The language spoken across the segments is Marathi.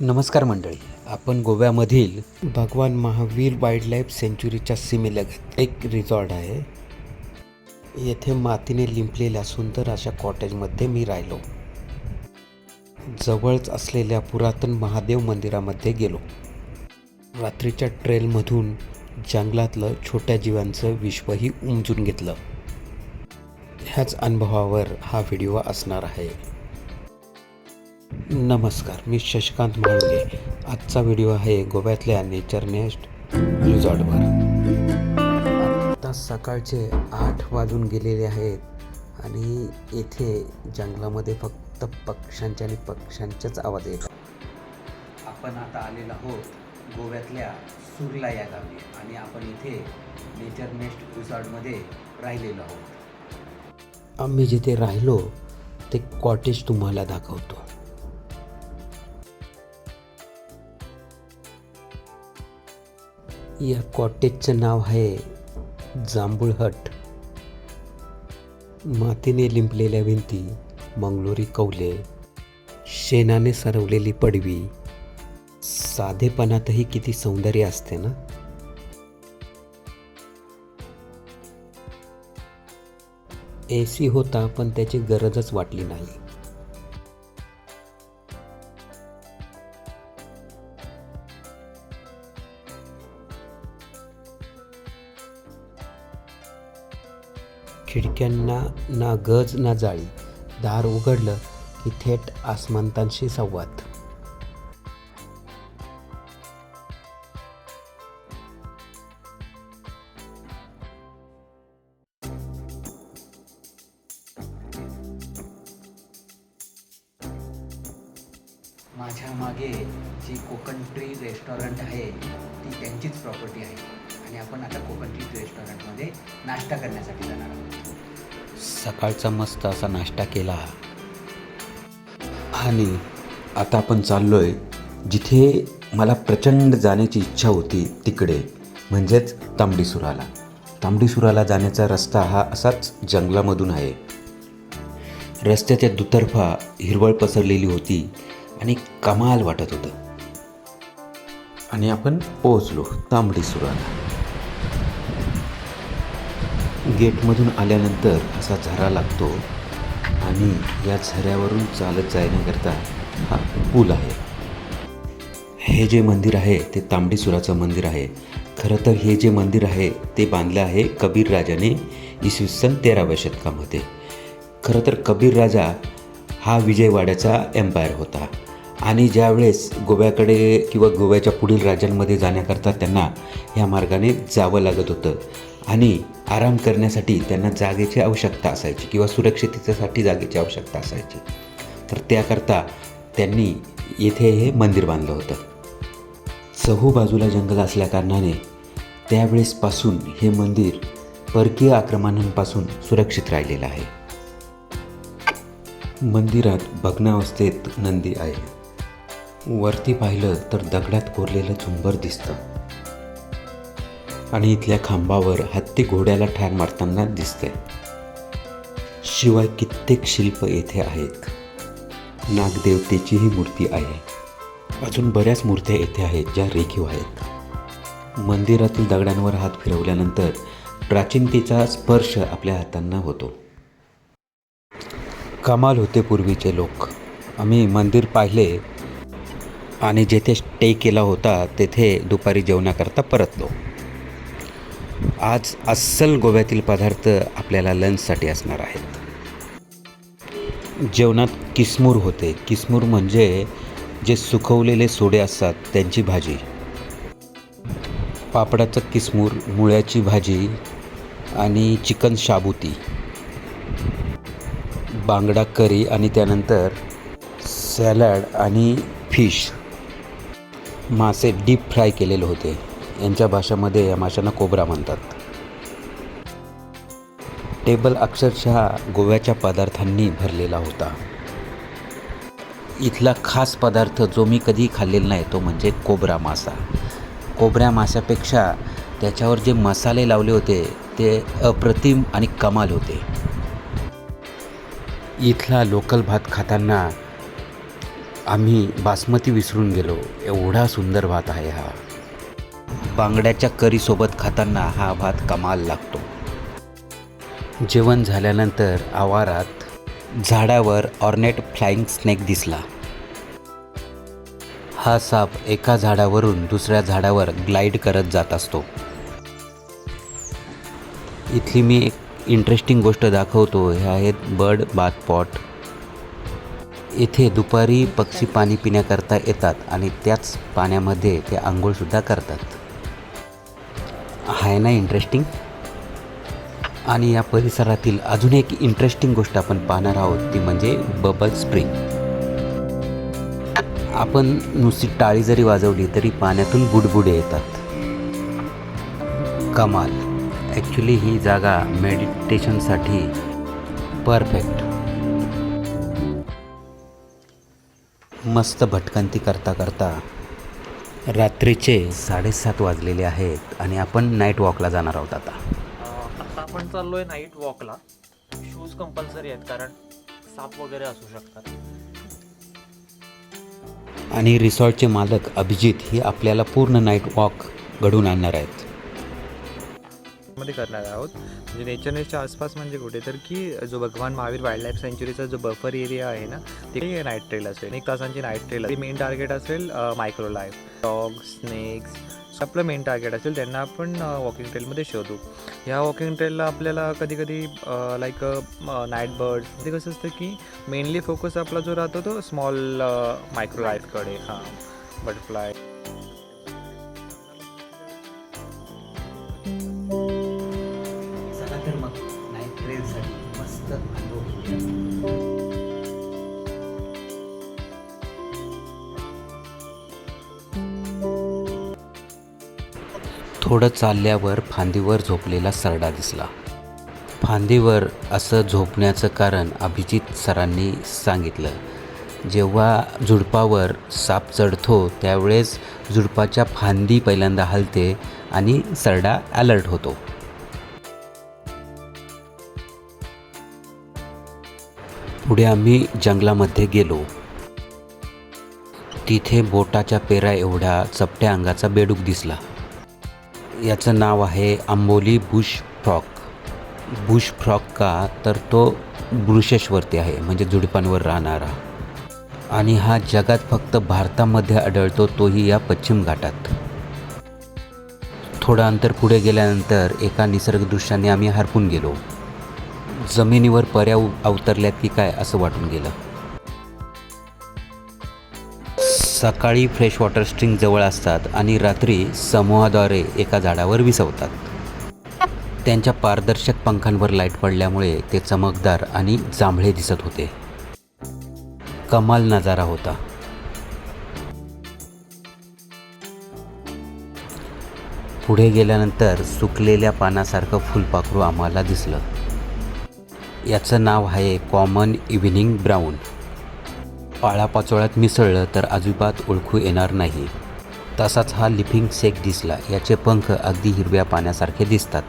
नमस्कार मंडळी. आपण गोव्यामधील भगवान महावीर वाईल्ड लाईफ सेंच्युरीच्या सीमेलगत एक रिसॉर्ट आहे. येथे मातीने लिंपलेल्या सुंदर अशा कॉटेजमध्ये मी राहिलो. जवळच असलेल्या पुरातन महादेव मंदिरामध्ये गेलो. रात्रीच्या ट्रेलमधून जंगलातलं छोट्या जीवांचं विश्वही उमजून घेतलं. ह्याच अनुभवावर हा व्हिडिओ असणार आहे. नमस्कार मी शशिकांत माळुगे. आजचा व्हिडिओ आहे गोव्यातल्या नेचर नेस्ट रिसॉर्टवर. आता सकाळचे आठ वाजून गेलेले आहेत आणि येथे जंगलामध्ये फक्त पक्ष्यांचे आणि पक्ष्यांचेच आवाज येतात. आपण आता आलेलो आहोत गोव्यातल्या सुरला या गावी आणि आपण इथे नेचर नेस्ट रिसॉर्टमध्ये राहिलेलो आहोत. आम्ही जिथे राहिलो ते कॉटेज तुम्हाला दाखवतो. या कॉटेजचं नाव आहे जांभूळ हट. मातीने लिंपलेल्या भिंती मंगलोरी कौले शेणाने सरवलेली पडवी साधेपणातही किती सौंदर्य असते ना? ए सी होता पण त्याची गरजच वाटली नाही. खिडक्यांना ना गज ना जाळी. दार उघडलं की थेट आसमंतांशी संवाद. माझ्या मागे जी कोकण ट्री रेस्टॉरंट आहे ती त्यांचीच प्रॉपर्टी आहे. आणि आपण आता कोकणतील रेस्टॉरंटमध्ये नाश्ता करण्यासाठी जाणार आहोत. सकाळचा मस्त असा नाश्ता केला. आणि आता आपण चाललोय जिथे मला प्रचंड जाण्याची इच्छा होती तिकडे म्हणजेच तांबडीसुराला. तांबडीसुराला जाण्याचा रस्ता हा असाच जंगलामधून आहे. रस्त्याच्या दुतर्फा हिरवळ पसरलेली होती आणि कमाल वाटत होतं. आणि आपण पोहोचलो तांबडीसुराला. गेटमधून आल्यानंतर असा झरा लागतो आणि या झऱ्यावरून चालत जाण्याकरता हा पूल आहे. हे जे मंदिर आहे ते तांबडीसुराचं मंदिर आहे. खरं तर हे जे मंदिर आहे ते बांधलं आहे कबीर राजाने इसवी सन तेराव्या शतकामध्ये. खरं तर कबीर राजा हा विजयवाड्याचा एम्पायर होता. आणि ज्यावेळेस गोव्याकडे किंवा गोव्याच्या पुढील राज्यांमध्ये जाण्याकरता त्यांना ह्या मार्गाने जावं लागत होतं आणि आराम करण्यासाठी त्यांना जागेची आवश्यकता असायची किंवा सुरक्षिततेसाठी जागेची आवश्यकता असायची. तर त्याकरता त्यांनी येथे हे मंदिर बांधलं होतं. चहू बाजूला जंगल असल्याकारणाने त्यावेळेसपासून हे मंदिर परकीय आक्रमणांपासून सुरक्षित राहिलेलं आहे. मंदिरात भग्नावस्थेत नंदी आहे. वरती पाहिलं तर दगडात कोरलेलं झुंबर दिसतं. आणि इथल्या खांबावर हत्ती घोड्याला ठार मारताना दिसते शिवाय कित्येक शिल्प येथे आहेत. नागदेवतेचीही मूर्ती आहे. अजून बऱ्याच मूर्त्या येथे आहेत ज्या रेखीव आहेत. मंदिरातील दगडांवर हात फिरवल्यानंतर प्राचीनतेचा स्पर्श आपल्या हातांना होतो. कमाल होते पूर्वीचे लोक. आम्ही मंदिर पाहिले आणि जेथे स्टे केला होता तेथे दुपारी जेवणाकरता परतलो. आज अस्सल गोव्यातील पदार्थ आपल्याला लंचसाठी असणार आहेत. जेवणात किसमूर होते. किसमूर म्हणजे जे सुकवलेले सोडे असतात त्यांची भाजी. पापडाचं किसमूर मुळ्याची भाजी आणि चिकन शाबुती. बांगडा करी आणि त्यानंतर सॅलड आणि फिश. मासे डीप फ्राय केलेले होते. यांच्या भाषेमध्ये या माशांना कोबरा म्हणतात. टेबल अक्षरशः गोव्याच्या पदार्थांनी भरलेला होता. इथला खास पदार्थ जो मी कधी खाल्लेला नाही तो म्हणजे कोबरा मासा. कोबऱ्या माशापेक्षा त्याच्यावर जे मसाले लावले होते ते अप्रतिम आणि कमाल होते. इथला लोकल भात खाताना आम्ही बासमती विसरून गेलो. एवढा सुंदर भात आहे हा. बांगड्याच्या करीसोबत खाताना हा भात कमाल लागतो. जेवण झाल्यानंतर आवारात झाडावर ऑर्नेट फ्लाइंग स्नेक दिसला. हा साप एका झाडावरून दुसऱ्या झाडावर ग्लाईड करत जात असतो. इथली मी एक इंटरेस्टिंग गोष्ट दाखवतो हे आहेत बर्ड बाथ पॉट. येथे दुपारी पक्षी पाणी पिण्याकरता येतात आणि त्याच पाण्यामध्ये ते आंघोळसुद्धा करतात. आहे ना इंटरेस्टिंग आणि या परिसरातील अजून एक इंटरेस्टिंग गोष्ट आपण पाहणार आहोत ती म्हणजे बबल स्प्रिंग आपण नुसती टाळी जरी वाजवली तरी पाण्यातून बुडबुडे येतात. कमाल. ॲक्च्युली ही जागा मेडिटेशनसाठी परफेक्ट मस्त भटकंती करता करता रात्रीचे साडेसात वाजलेले आहेत आणि आपण नाईट वॉकला जाणार आहोत आता. आता आपण चाललोय नाईट वॉकला शूज कंपल्सरी आहेत कारण साप वगैरे असू शकतात. आणि रिसॉर्टचे मालक अभिजित हे आपल्याला पूर्ण नाईट वॉक घडून आणणार आहेत. मध्ये करणार आहोत. म्हणजे नेचर नेसच्या आसपास म्हणजे कुठे तर की जो भगवान महावीर वाईल्ड लाईफ सेंच्युरीचा जो बफर एरिया आहे ना तिथे नाईट ट्रेल असेल. एक तासांची नाईट ट्रेल असेल मेन टार्गेट असेल मायक्रो लाईफ डॉग स्नेक्स आपलं मेन टार्गेट असेल. त्यांना आपण वॉकिंग ट्रेलमध्ये शोधू. ह्या वॉकिंग ट्रेलला आपल्याला कधी कधी लाईक नाईट बर्ड्स ते कसं असतं की मेनली फोकस आपला जो राहतो तो स्मॉल मायक्रो लाईफकडे हां. बटरफ्लाय थोडं चालल्यावर फांदीवर झोपलेला सरडा दिसला. फांदीवर असं झोपण्याचं कारण अभिजित सरांनी सांगितलं. जेव्हा झुडपावर साप चढतो त्यावेळेस झुडपाच्या फांदी पहिल्यांदा हलते आणि सरडा अलर्ट होतो. पुढे आम्ही जंगलामध्ये गेलो. तिथे बोटाच्या पेरा एवढा चपट्या अंगाचा बेडूक दिसला. याचं नाव आहे Amboli bush frog bush frog का? तर तो वृषेश्वरती आहे म्हणजे झुडपांवर राहणारा. आणि हा जगात फक्त भारतामध्ये आढळतो तोही या पश्चिम घाटात. थोडं अंतर पुढे गेल्यानंतर एका निसर्गदृश्याने आम्ही हरपून गेलो. जमिनीवर पर्या अवतरल्यात की काय असं वाटून गेलं. सकाळी फ्रेश वॉटर स्ट्रिंग जवळ असतात आणि रात्री समूहाद्वारे एका झाडावर विसवतात. त्यांच्या पारदर्शक पंखांवर लाइट पडल्यामुळे ते चमकदार आणि जांभळे दिसत होते. कमाल नजारा होता. पुढे गेल्यानंतर सुकलेल्या पानासारखं फुलपाखरू आम्हाला दिसलं. याचं नाव आहे कॉमन इव्हिनिंग ब्राऊन. पाळापाचोळ्यात मिसळलं तर अजिबात ओळखू येणार नाही. तसाच हा लिफिंग सेक दिसला याचे पंख अगदी हिरव्या पाण्यासारखे दिसतात.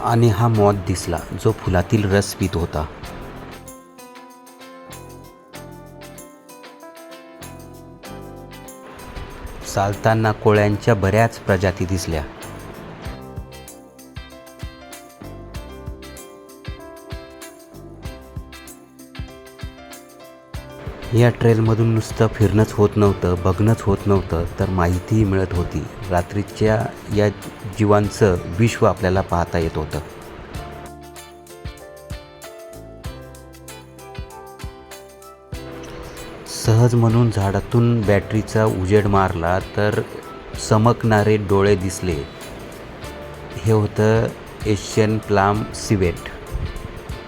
आणि हा मॉथ दिसला जो फुलातील रस पित होता. चालताना कोळ्यांच्या बऱ्याच प्रजाती दिसल्या. या ट्रेलमधून नुसतं फिरणंच होत नव्हतं बघणंच होत नव्हतं तर माहितीही मिळत होती. रात्रीच्या या जीवांचं विश्व आपल्याला पाहता येत होतं. सहज म्हणून झाडातून बॅटरीचा उजेड मारला तर चमकणारे डोळे दिसले. हे होतं एशियन प्लाम सिवेट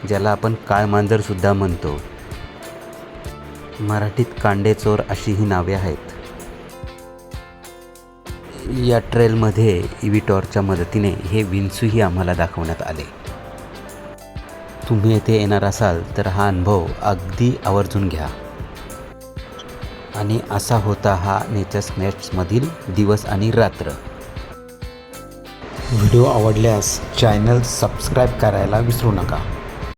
ज्याला आपण काळमांजरसुद्धा म्हणतो. मराठीत कांडेचोर अशी ही नावे आहेत. या ट्रेलमध्ये इव्हिटॉरच्या मदतीने हे विंचूही आम्हाला दाखवण्यात आले. तुम्ही येथे येणार असाल तर हा अनुभव अगदी आवर्जून घ्या. आणि असा होता हा नेचर नेट्समधील दिवस आणि रात्र. व्हिडिओ आवडल्यास चॅनल सबस्क्राईब करायला विसरू नका.